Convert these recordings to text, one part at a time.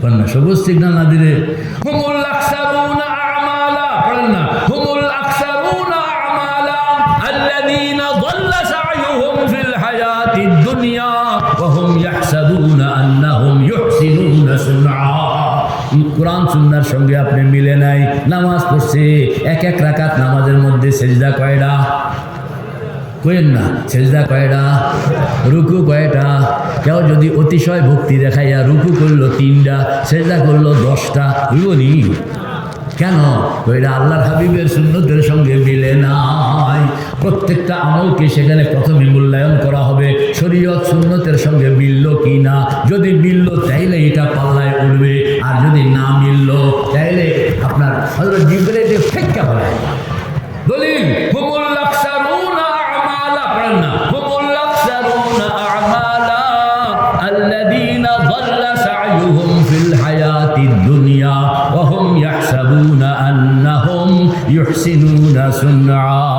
কন্যা সবুজ সিগনাল না দিলে দুনিয়া, ওয়া হুম ইয়াহসাবুনা আন্নাহুম ইউহসিনুনা সুনআ। কোরআন সঙ্গে আপনি মিলে নাই, নামাজ পড়ছে, এক এক রাকাত নামাজের মধ্যে সেজদা কয়টা? কইেন না, সেজদা কয়টা? রুকু কয়টা? কেউ যদি অতিশয় ভক্তি দেখাইয়া রুকু করল তিনটা, সেজদা করল দশটা বুঝবনি কেন? ওইটা আল্লাহর হাবিবের সুন্নতের সঙ্গে মিলে নাই। প্রত্যেকটা আমলকে সেখানে প্রথমে মূল্যায়ন করা হবে। শরীয়ত সুন্নতের সঙ্গে মিলল কি না যদি মিলল, তাইলে এটা পাল্লায় উঠবে। আর যদি না মিলল, তাইলে আপনার হজরত জিব্রাইল ফেক্কা বলে দলিল! يحسنون صنعا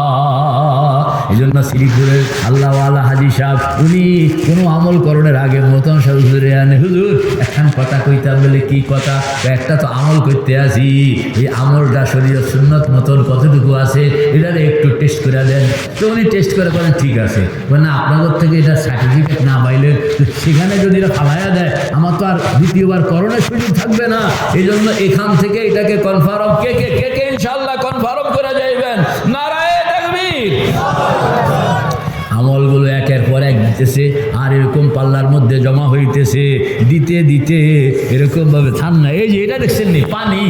এই জন্য শ্রীপুরের আল্লাহওয়ালা হাজি সাহেব, উনি কোনো আমল করণের আগে মতন সব হুজুরে আনে, হুজুর, একখান কথা কইতাম বলে কি কথা? একটা তো আমল করতে আসি। এই আমলটা শরীর সুন্নত মতন কতটুকু আছে এটা একটু টেস্ট করে দেন। তো উনি টেস্ট করে বলেন, ঠিক আছে। মানে আপনাদের থেকে এটা সার্টিফিকেট না পাইলে সেখানে যদি এটা ফালাইয়া দেয়, আমার তো আর দ্বিতীয়বার করণের সুযোগ থাকবে না। এই জন্য এখান থেকে এটাকে কনফার্ম কে কে কে কে ইনশাল্লাহ কনফার্ম করে যাইবেন। আমলগুলো একের পর এক দিতেছে, আর এরকম পাল্লার মধ্যে জমা হইতেছে। দিতে দিতে এরকম ভাবে ঠান্ডা এই যে এটা দেখছেন নি, পানি।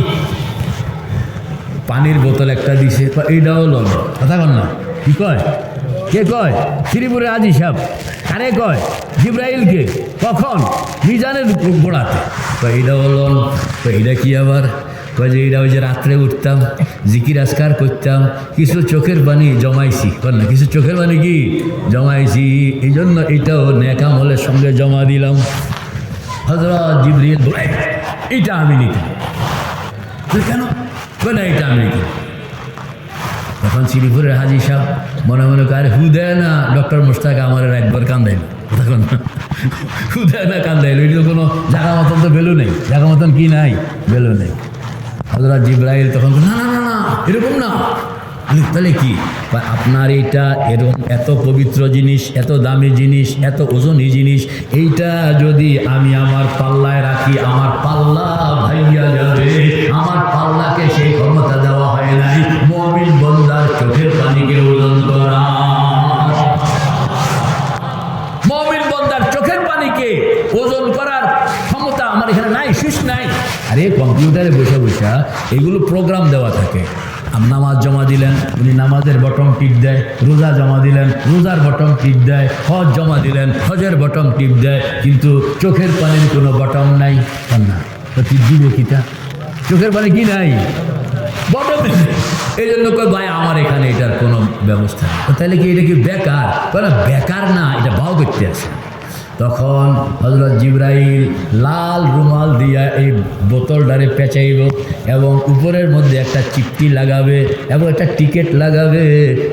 পানির বোতল একটা দিছে। এইটাও লন কথা কন না। কি কয়? কে কয়? শ্রীপুরে আজি সাহেব। কারে কয়? জিব্রাইলকে। কখন? মিজানের গোড়াতে কয় এইটাও লন কয় এইটা কি আবার? যে এইটা ওই যে রাত্রে উঠতাম, জিকির আসকার করতাম, কিছু চোখের পানি জমাইছি। না, কিছু চোখের পানি কি? জমাইছি। এই জন্য এটাও নেকামলের সঙ্গে জমা দিলাম। হজরত এইটা আমি নিতাম। কেন? না, এটা আমি নিতাম। তখন শ্রীপুরের হাজি সাহেব মনে মনে করে হু দেয় না ডক্টর মুস্তাক আমার একবার কান্দাইল। তখন হু দেয় না কান্দাইল তো কোনো জায়গা মতন তো বেলু নেই। জায়গা মতন কি নাই? বেলু নেই। হজরত জিব্রাইল তখন না না না না, এরকম না। তাহলে কি? আপনার এইটা এরকম এত পবিত্র জিনিস, এত দামি জিনিস, এত ওজনী জিনিস, এইটা যদি আমি আমার পাল্লায় রাখি, আমার এখানে নাই। আরে, কম্পিউটারে বসে বসে এগুলো প্রোগ্রাম দেওয়া থাকে। নামাজ জমা দিলেন, উনি নামাজের বটম টিপ দেয়, রোজা জমা দিলেন, রোজার বটম টিপ দেয়, হজ জমা দিলেন, হজের বটম টিপ দেয়, কিন্তু চোখের পানির কোনো বটম নাই। না দিবে চোখের পানি কি নাই? বটম এই জন্য কয়, ভাই, আমার এখানে এটার কোনো ব্যবস্থা তাহলে কি এটা কি বেকার? বেকার না, এটা ভাও করতে আছে। তখন হজরত জিব্রাইল লাল রুমাল দিয়া এই বোতলটারে পেঁচাইব এবং উপরের মধ্যে একটা চিপটি লাগাবে এবং একটা টিকিট লাগাবে।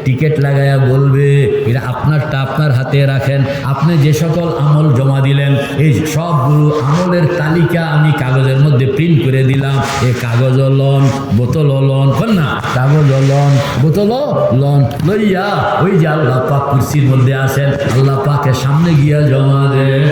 টিকিট লাগায়া বলবে এটা আপনারটা আপনার হাতে রাখেন। আপনি যে সকল আমল জমা দিলেন, এই সবগুলো আমলের তালিকা আমি কাগজের মধ্যে প্রিন্ট করে দিলাম। এ কাগজ লন, বোতল লন শোন না? কাগজ লন, বোতল লন লইয়া ওই যে আল্লাহ পাক কুর্সির মধ্যে আছেন, আল্লাহ পাকের সামনে গিয়া জমা দেন।